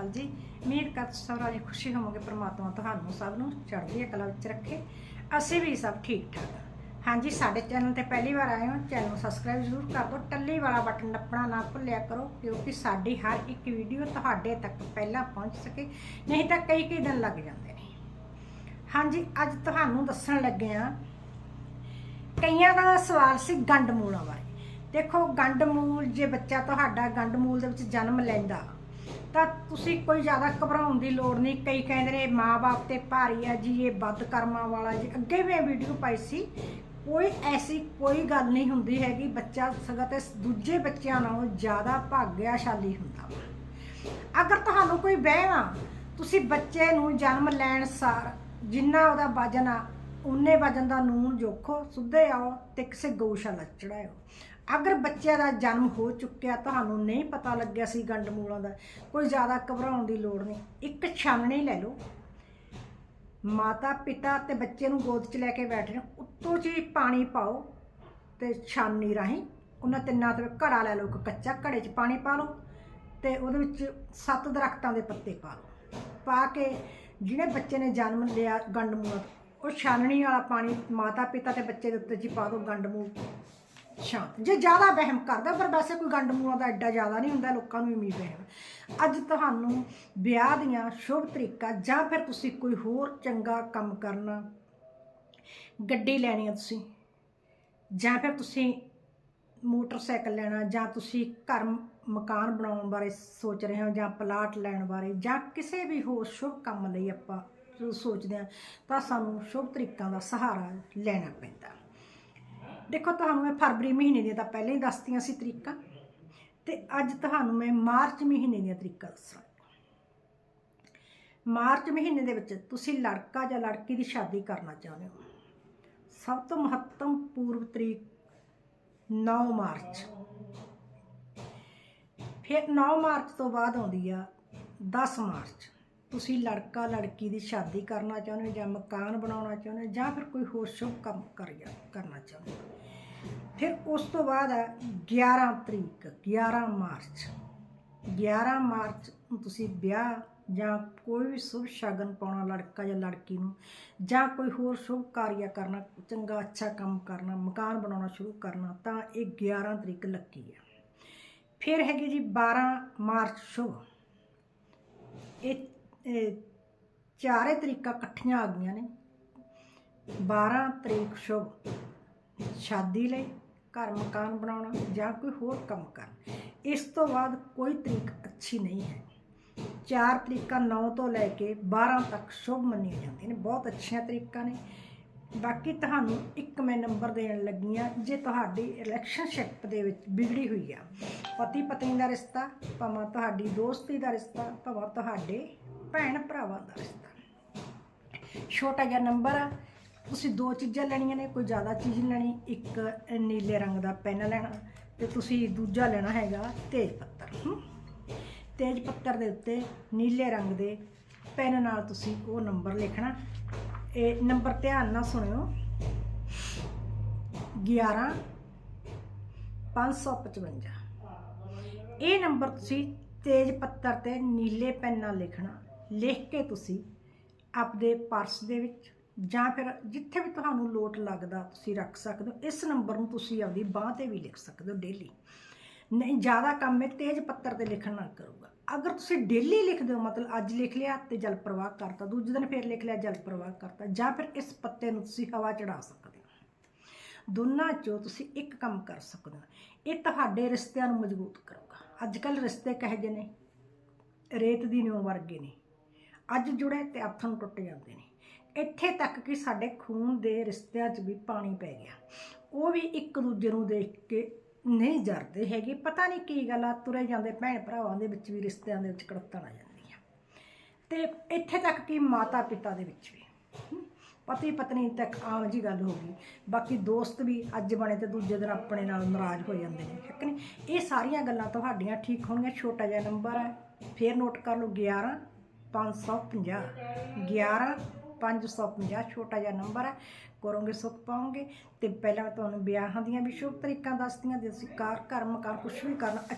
ਅਕਾਲ ਜੀ। ਉਮੀਦ ਕਰ ਸਾਰਾ ਜੀ ਖੁਸ਼ੀ ਹੋਵੋਗੇ, ਪ੍ਰਮਾਤਮਾ ਤੁਹਾਨੂੰ ਸਭ ਨੂੰ ਚੜ੍ਹਦੀ ਕਲਾ ਵਿੱਚ ਰੱਖੇ। ਅਸੀਂ ਵੀ ਸਭ ਠੀਕ ਠਾਕ ਹਾਂਜੀ, ਸਾਡੇ ਚੈਨਲ ਤੇ ਪਹਿਲੀ ਵਾਰ ਆਏ ਹੋ, ਚੈਨਲ ਨੂੰ ਸਬਸਕ੍ਰਾਈਬ ਜ਼ਰੂਰ ਕਰ ਦਿਓ। ਟੱਲੀ ਵਾਲਾ ਬਟਨ ਨੱਪਣਾ ਨਾ ਭੁੱਲਿਆ ਕਰੋ, ਕਿਉਂਕਿ ਸਾਡੀ ਹਰ ਇੱਕ ਵੀਡੀਓ ਤੁਹਾਡੇ ਤੱਕ ਪਹਿਲਾਂ ਪਹੁੰਚ ਸਕੇ, ਨਹੀਂ ਤਾਂ ਕਈ ਕਈ ਦਿਨ ਲੱਗ ਜਾਂਦੇ ਨੇ। ਹਾਂਜੀ, ਅੱਜ ਤੁਹਾਨੂੰ ਦੱਸਣ ਲੱਗੇ ਆ ਕਈਆਂ ਦਾ ਸਵਾਲ ਸੀ ਗੰਡ ਮੂਲਾਂ ਬਾਰੇ। ਦੇਖੋ ਗੰਡ ਮੂਲ ਜੇ ਬੱਚਾ ਤੁਹਾਡਾ ਗੰਡ ਮੂਲ ਦੇ ਵਿੱਚ ਜਨਮ ਲੈਂਦਾ ਤਾਂ ਤੁਸੀਂ ਕੋਈ ਜ਼ਿਆਦਾ ਘਬਰਾਉਣ ਦੀ ਲੋੜ ਨਹੀਂ। ਕਈ ਕਹਿੰਦੇ ਨੇ ਮਾਪੇ ਤੇ ਭਾਰੀ ਆ ਜੀ, ਇਹ ਵੱਧ ਕਰਮਾਂ ਵਾਲਾ ਜੀ। ਅੱਗੇ ਵੀ ਇਹ ਵੀਡੀਓ ਪਾਈ ਸੀ, ਕੋਈ ਐਸੀ ਕੋਈ ਗੱਲ ਨਹੀਂ ਹੁੰਦੀ ਹੈਗੀ, ਬੱਚਾ ਸਗੋਂ ਤੇ ਦੂਜੇ ਬੱਚਿਆਂ ਨਾਲੋਂ ਜ਼ਿਆਦਾ ਭਾਗਿਆਸ਼ਾਲੀ ਹੁੰਦਾ। ਵਾ ਅਗਰ ਤੁਹਾਨੂੰ ਕੋਈ ਵਹਿਮ ਤੁਸੀਂ ਬੱਚੇ ਨੂੰ ਜਨਮ ਲੈਣ ਸਾਰ ਜਿੰਨਾ ਉਹਦਾ ਵਜਨ ਆ ਉਨੇ ਵਜਨ ਦਾ ਨੂਨ ਜੋਖੋ, ਸੁੱਧੇ ਆਓ ਤੇ ਕਿਸੇ ਗਊਸ਼ਾਲਾ 'ਚ ਚੜਾਇਓ। ਅਗਰ ਬੱਚੇ ਦਾ ਜਨਮ ਹੋ ਚੁੱਕਿਆ, ਤੁਹਾਨੂੰ ਨਹੀਂ ਪਤਾ ਲੱਗਿਆ ਸੀ ਗੰਡ ਮੂਲਾਂ ਦਾ, ਕੋਈ ਜ਼ਿਆਦਾ ਘਬਰਾਉਣ ਦੀ ਲੋੜ ਨਹੀਂ। ਇੱਕ ਛਾਨਣੀ ਲੈ ਲਓ। ਮਾਤਾ, ਪਿਤਾ ਤੇ ਬੱਚੇ ਨੂੰ ਗੋਦ 'ਚ ਲੈ ਕੇ ਬੈਠੇ ਨੇ, ਉੱਤੋਂ ਜੀ ਪਾਣੀ ਪਾਓ ਤੇ ਛਾਨਣੀ ਰਾਹੀਂ ਉਹਨਾਂ ਤਿੰਨਾਂ ਤੇ ਘੜਾ ਲੈ ਲਓ, ਇੱਕ ਕੱਚਾ ਘੜੇ 'ਚ ਪਾਣੀ ਪਾ ਲਓ ਤੇ ਉਹਦੇ ਵਿੱਚ ਸੱਤ ਦਰਖਤਾਂ ਦੇ ਪੱਤੇ ਪਾ ਲਓ। ਪਾ ਕੇ ਜਿਹੜੇ ਬੱਚੇ ਨੇ ਜਨਮ ਲਿਆ ਗੰਡ ਮੂਲ, ਉਹ ਛਾਨਣੀ ਵਾਲਾ ਪਾਣੀ ਮਾਤਾ, ਪਿਤਾ ਤੇ ਬੱਚੇ ਦੇ ਉੱਤੇ ਜੀ ਪਾ ਦਿਓ ਗੰਡ ਮੂਲ ਸ਼ਾਂਤ ਜੇ ਜ਼ਿਆਦਾ ਵਹਿਮ ਕਰਦਾ, ਪਰ ਵੈਸੇ ਕੋਈ ਗੰਡ ਮੂਲਾਂ ਦਾ ਐਡਾ ਜ਼ਿਆਦਾ ਨਹੀਂ ਹੁੰਦਾ, ਲੋਕਾਂ ਨੂੰ ਉਮੀਦ ਵਹਿਮ ਅੱਜ ਤੁਹਾਨੂੰ ਵਿਆਹ ਦੀਆਂ ਸ਼ੁਭ ਤਰੀਕਾ, ਜਾਂ ਫਿਰ ਤੁਸੀਂ ਕੋਈ ਹੋਰ ਚੰਗਾ ਕੰਮ ਕਰਨਾ ਗੱਡੀ ਲੈਣੀ ਹੈ ਤੁਸੀਂ, ਜਾਂ ਫਿਰ ਤੁਸੀਂ ਮੋਟਰਸਾਈਕਲ ਲੈਣਾ, ਜਾਂ ਤੁਸੀਂ ਘਰ ਮਕਾਨ ਬਣਾਉਣ ਬਾਰੇ ਸੋਚ ਰਹੇ ਹੋ, ਜਾਂ ਪਲਾਟ ਲੈਣ ਬਾਰੇ, ਜਾਂ ਕਿਸੇ ਵੀ ਹੋਰ ਸ਼ੁਭ ਕੰਮ ਲਈ ਆਪਾਂ ਸੋਚਦੇ ਹਾਂ, ਤਾਂ ਸਾਨੂੰ ਸ਼ੁਭ ਤਰੀਕਾਂ ਦਾ ਸਹਾਰਾ ਲੈਣਾ ਪੈਂਦਾ। ਦੇਖੋ, ਤੁਹਾਨੂੰ ਮੈਂ ਫਰਵਰੀ ਮਹੀਨੇ ਦੀਆਂ ਤਾਂ ਪਹਿਲਾਂ ਹੀ ਦੱਸਤੀਆਂ ਸੀ ਤਰੀਕਾਂ। ਤੇ ਅੱਜ ਤੁਹਾਨੂੰ ਮੈਂ ਮਾਰਚ ਮਹੀਨੇ ਦੀਆਂ ਤਰੀਕਾਂ ਦੱਸਾਂ। ਮਾਰਚ ਮਹੀਨੇ ਦੇ ਵਿੱਚ ਤੁਸੀਂ ਲੜਕਾ ਜਾਂ ਲੜਕੀ ਦੀ ਸ਼ਾਦੀ ਕਰਨਾ ਚਾਹੁੰਦੇ ਹੋ। ਸਭ ਤੋਂ ਮਹੱਤਵਪੂਰਨ ਤਰੀਕ 9 ਮਾਰਚ। ਫਿਰ 9 ਮਾਰਚ ਤੋਂ ਬਾਅਦ ਆਉਂਦੀ ਆ 10 ਮਾਰਚ। ਤੁਸੀਂ ਲੜਕਾ ਲੜਕੀ ਦੀ ਸ਼ਾਦੀ ਕਰਨਾ ਚਾਹੁੰਦੇ ਹੋ ਜਾਂ ਮਕਾਨ ਬਣਾਉਣਾ ਚਾਹੁੰਦੇ ਹੋ ਜਾਂ ਫਿਰ ਕੋਈ ਹੋਰ ਸ਼ੁਭ ਕੰਮ ਕਰਿਆ ਕਰਨਾ ਚਾਹੁੰਦੇ ਹੋ? ਫਿਰ ਉਸ ਤੋਂ ਬਾਅਦ ਹੈ 11 ਤਰੀਕ 11 ਮਾਰਚ। 11 ਮਾਰਚ ਤੁਸੀਂ ਵਿਆਹ ਜਾਂ ਕੋਈ ਵੀ ਸ਼ੁਭ ਸ਼ਗਨ ਪਾਉਣਾ ਲੜਕਾ ਜਾਂ ਲੜਕੀ ਨੂੰ ਜਾਂ ਕੋਈ ਹੋਰ ਸ਼ੁਭ ਕਾਰਿਆ ਕਰਨਾ, ਚੰਗਾ ਅੱਛਾ ਕੰਮ ਕਰਨਾ, ਮਕਾਨ ਬਣਾਉਣਾ ਸ਼ੁਰੂ ਕਰਨਾ, ਤਾਂ ਇਹ 11 ਤਰੀਕ ਲੱਗੀ ਹੈ। ਫਿਰ ਹੈਗੀ ਜੀ 12 ਮਾਰਚ ਸ਼ੁਭ। ਇਹ ਇਹ ਚਾਰੇ ਤਰੀਕਾਂ ਇਕੱਠੀਆਂ ਆ ਗਈਆਂ ਨੇ। 12 ਤਰੀਕ ਸ਼ੁਭ। ਸ਼ਾਦੀ ਲਈ ਘਰ ਮਕਾਨ ਬਣਾਉਣਾ ਜਾਂ ਕੋਈ ਹੋਰ ਕੰਮ ਕਰਨਾ। ਇਸ ਤੋਂ ਬਾਅਦ ਕੋਈ ਤਰੀਕ ਅੱਛੀ ਨਹੀਂ ਹੈ। ਚਾਰ ਤਰੀਕਾਂ 9 ਤੋਂ ਲੈ ਕੇ 12 ਤੱਕ ਸ਼ੁਭ ਮੰਨੀਆਂ ਜਾਂਦੀਆਂ ਨੇ। ਬਹੁਤ ਅੱਛੀਆਂ ਤਰੀਕਾਂ ਨੇ। ਬਾਕੀ ਤੁਹਾਨੂੰ ਇੱਕ ਮੈਂ ਨੰਬਰ ਦੇਣ ਲੱਗੀ ਆ ਜੇ ਤੁਹਾਡੀ ਰਿਲੇਸ਼ਨਸ਼ਿਪ ਦੇ ਵਿੱਚ ਵਿਗੜੀ ਹੋਈ ਆ ਪਤੀ ਪਤਨੀ ਦਾ ਰਿਸ਼ਤਾ, ਭਾਵੇਂ ਤੁਹਾਡੀ ਦੋਸਤੀ ਦਾ ਰਿਸ਼ਤਾ, ਭਾਵੇਂ ਤੁਹਾਡੇ ਭੈਣ ਭਰਾਵਾਂ ਦਾ ਰਿਸ਼ਤਾ। ਛੋਟਾ ਜਿਹਾ ਨੰਬਰ ਆ। ਤੁਸੀਂ ਦੋ ਚੀਜ਼ਾਂ ਲੈਣੀਆਂ ਨੇ, ਕੋਈ ਜ਼ਿਆਦਾ ਚੀਜ਼ ਲੈਣੀ। ਇੱਕ ਨੀਲੇ ਰੰਗ ਦਾ ਪੈਨ ਲੈਣਾ ਤੇ ਤੁਸੀਂ ਦੂਜਾ ਲੈਣਾ ਹੈਗਾ ਤੇਜ ਪੱਤਰ ਤੇਜ ਪੱਤਰ ਦੇ ਉੱਤੇ ਨੀਲੇ ਰੰਗ ਦੇ ਪੈਨ ਨਾਲ ਤੁਸੀਂ ਉਹ ਨੰਬਰ ਲਿਖਣਾ। ਇਹ ਨੰਬਰ ਧਿਆਨ ਨਾਲ ਸੁਣਿਓ। 11 555 ਇਹ ਨੰਬਰ ਤੁਸੀਂ ਤੇਜ ਪੱਤਰ ਤੇ ਨੀਲੇ ਪੈਨ ਨਾਲ ਲਿਖਣਾ। ਲਿਖ ਕੇ ਤੁਸੀਂ ਆਪਦੇ ਪਰਸ ਦੇ ਵਿੱਚ ਜਾਂ ਫਿਰ ਜਿੱਥੇ ਵੀ ਤੁਹਾਨੂੰ ਲੋਟ ਲੱਗਦਾ ਤੁਸੀਂ ਰੱਖ ਸਕਦੇ ਹੋ। ਇਸ ਨੰਬਰ ਨੂੰ ਤੁਸੀਂ ਆਪਦੀ ਬਾਹ ਤੇ ਵੀ ਲਿਖ ਸਕਦੇ ਹੋ ਡੇਲੀ ਨਹੀਂ, ਜ਼ਿਆਦਾ ਕੰਮ ਹੈ ਤੇਜ ਪੱਤਰ ਤੇ ਲਿਖਣ ਨਾ ਕਰੂਗਾ। ਅਗਰ ਤੁਸੀਂ ਡੇਲੀ ਲਿਖਦੇ ਹੋ ਮਤਲਬ ਅੱਜ ਲਿਖ ਲਿਆ ਤੇ ਜਲ ਪ੍ਰਵਾਹ ਕਰਤਾ, ਦੂਜੇ ਦਿਨ ਫਿਰ ਲਿਖ ਲਿਆ ਜਲ ਪ੍ਰਵਾਹ ਕਰਤਾ, ਜਾਂ ਫਿਰ ਇਸ ਪੱਤੇ ਨੂੰ ਤੁਸੀਂ ਹਵਾ ਚੜਾ ਸਕਦੇ ਹੋ। ਦੋਨਾਂ ਚੋਂ ਤੁਸੀਂ ਇੱਕ ਕੰਮ ਕਰ ਸਕਦੇ ਹੋ। ਇਹ ਤੁਹਾਡੇ ਰਿਸ਼ਤਿਆਂ ਨੂੰ ਮਜ਼ਬੂਤ ਕਰੂਗਾ। ਅੱਜ ਕੱਲ ਰਿਸ਼ਤੇ ਕਹੇ ਜਿਹੇ ਨੇ? ਰੇਤ ਦੀ ਨਿਉ ਵਰਗੇ ਨੇ। ਅੱਜ ਜੁੜੇ ਤੇ ਹੱਥ ਨੂੰ ਟੁੱਟ ਜਾਂਦੇ ਨੇ। ਇੱਥੇ ਤੱਕ ਕਿ ਸਾਡੇ ਖੂਨ ਦੇ ਰਿਸ਼ਤਿਆਂ 'ਚ ਵੀ ਪਾਣੀ ਪੈ ਗਿਆ। ਉਹ ਵੀ ਇੱਕ ਦੂਜੇ ਨੂੰ ਦੇਖ ਕੇ ਨਹੀਂ ਜਰਦੇ ਹੈਗੇ। ਪਤਾ ਨਹੀਂ ਕੀ ਗੱਲ ਆ, ਤੁਰੇ ਜਾਂਦੇ ਭੈਣ ਭਰਾਵਾਂ ਦੇ ਵਿੱਚ ਵੀ ਰਿਸ਼ਤਿਆਂ ਦੇ ਵਿੱਚ ਕੜਤਣ ਆ ਜਾਂਦੀ ਆ ਤੇ ਇੱਥੇ ਤੱਕ ਕਿ ਮਾਤਾ ਪਿਤਾ ਦੇ ਵਿੱਚ ਵੀ। ਪਤੀ ਪਤਨੀ ਤੱਕ ਆਮ ਜੀ ਗੱਲ ਹੋ ਗਈ। ਬਾਕੀ ਦੋਸਤ ਵੀ ਅੱਜ ਬਣੇ ਤੇ ਦੂਜੇ ਦਿਨ ਆਪਣੇ ਨਾਲ ਨਾਰਾਜ਼ ਹੋ ਜਾਂਦੇ ਨੇ, ਹੈ ਕਿ ਨਹੀਂ? ਇਹ ਸਾਰੀਆਂ ਗੱਲਾਂ ਤੁਹਾਡੀਆਂ ਠੀਕ ਹੋਣਗੀਆਂ। ਛੋਟਾ ਜਿਹਾ ਨੰਬਰ ਹੈ ਫੇਰ ਨੋਟ ਕਰ ਲਓ 11 550 11 550 ਛੋਟਾ ਜਿਹਾ ਨੰਬਰ ਹੈ। ਕਰੋਗੇ ਸੁੱਖ ਪਾਓਗੇ। ਤੇ ਪਹਿਲਾਂ ਮੈਂ ਤੁਹਾਨੂੰ ਵਿਆਹਾਂ ਦੀਆਂ ਵੀ ਸ਼ੁਭ ਤਰੀਕਾਂ ਦੱਸਦੀਆਂ ਜੇ ਤੁਸੀਂ ਕਾਰ ਘਰ ਮਕਾਨ ਕੁਝ ਵੀ ਕਰਨਾ